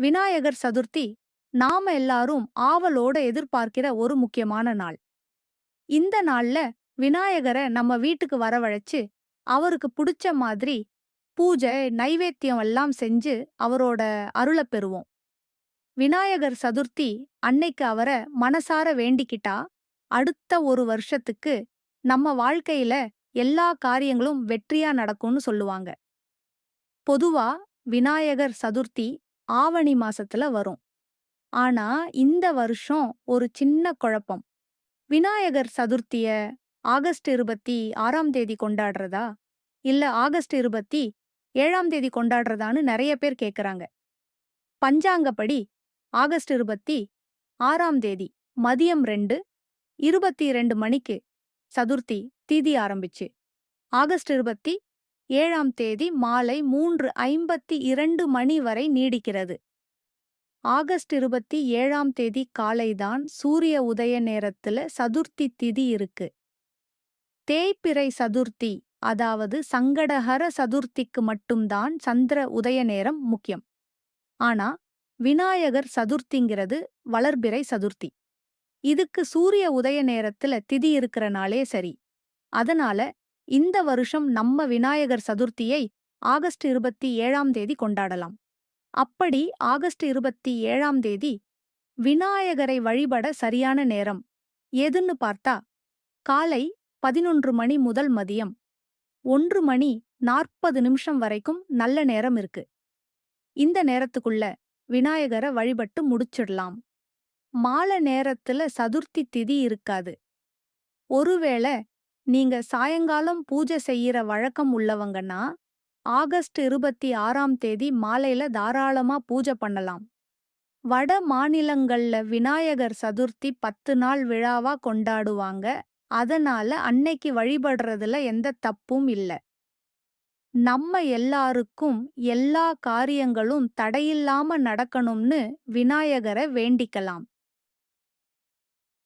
விநாயகர் சதுர்த்தி நாம எல்லாரும் ஆவலோட எதிர்பார்க்கிற ஒரு முக்கியமான நாள். இந்த நாள்ல விநாயகரை நம்ம வீட்டுக்கு வரவழைச்சு அவருக்கு பிடிச்ச மாதிரி பூஜை நைவேத்தியம் எல்லாம் செஞ்சு அவரோட அருளப் பெறுவோம். விநாயகர் சதுர்த்தி அன்னைக்கு அவரை மனசார வேண்டிக்கிட்டா அடுத்த ஒரு வருஷத்துக்கு நம்ம வாழ்க்கையில எல்லா காரியங்களும் வெற்றியா நடக்கும்னு சொல்லுவாங்க. பொதுவா விநாயகர் சதுர்த்தி ஆவணி மாசத்துல வரும். ஆனா இந்த வருஷம் ஒரு சின்ன குழப்பம். விநாயகர் சதுர்த்திய ஆகஸ்ட் இருபத்தி ஆறாம் தேதி கொண்டாடுறதா? இல்ல ஆகஸ்ட் இருபத்தி ஏழாம் தேதி கொண்டாடுறதான்னு நிறைய பேர் கேக்குறாங்க. பஞ்சாங்கப்படி ஆகஸ்ட் இருபத்தி ஆறாம் தேதி மதியம் ரெண்டு இருபத்தி ரெண்டு மணிக்கு சதுர்த்தி தீதி ஆரம்பிச்சு. ஆகஸ்ட் இருபத்தி ஏழாம் தேதி மாலை மூன்று ஐம்பத்தி இரண்டு மணி வரை நீடிக்கிறது. ஆகஸ்ட் இருபத்தி ஏழாம் தேதி காலைதான் சூரிய உதய நேரத்துல சதுர்த்தி திதி இருக்கு. தேய்பிறை சதுர்த்தி அதாவது சங்கடஹர சதுர்த்திக்கு மட்டும்தான் சந்திர உதய நேரம் முக்கியம். ஆனா விநாயகர் சதுர்த்திங்கிறது வளர்பிறை சதுர்த்தி. இதுக்கு சூரிய உதய நேரத்துல திதி இருக்கிறனாலே சரி. அதனால இந்த வருஷம் நம்ம விநாயகர் சதுர்த்தியை ஆகஸ்ட் இருபத்தி ஏழாம் தேதி கொண்டாடலாம். அப்படி ஆகஸ்ட் இருபத்தி ஏழாம் தேதி விநாயகரை வழிபட சரியான நேரம் எதுன்னு பார்த்தா காலை பதினொன்று மணி முதல் மதியம் ஒன்று மணி நாற்பது நிமிஷம் வரைக்கும் நல்ல நேரம் இருக்கு. இந்த நேரத்துக்குள்ள விநாயகரை வழிபட்டு முடிச்சிடலாம். மாலை நேரத்துல சதுர்த்தி திதி இருக்காது. ஒருவேளை நீங்க சாயங்காலம் பூஜை செய்யற வழக்கம் உள்ளவங்கன்னா ஆகஸ்ட் இருபத்தி ஆறாம் தேதி மாலையில தாராளமா பூஜை பண்ணலாம். வட மாநிலங்கள்ல விநாயகர் சதுர்த்தி பத்து நாள் விழாவா கொண்டாடுவாங்க. அதனால அன்னைக்கு வழிபடுறதுல எந்த தப்பும் இல்ல. நம்ம எல்லாருக்கும் எல்லா காரியங்களும் தடையில்லாம நடக்கணும்னு விநாயகரை வேண்டிக்கலாம்.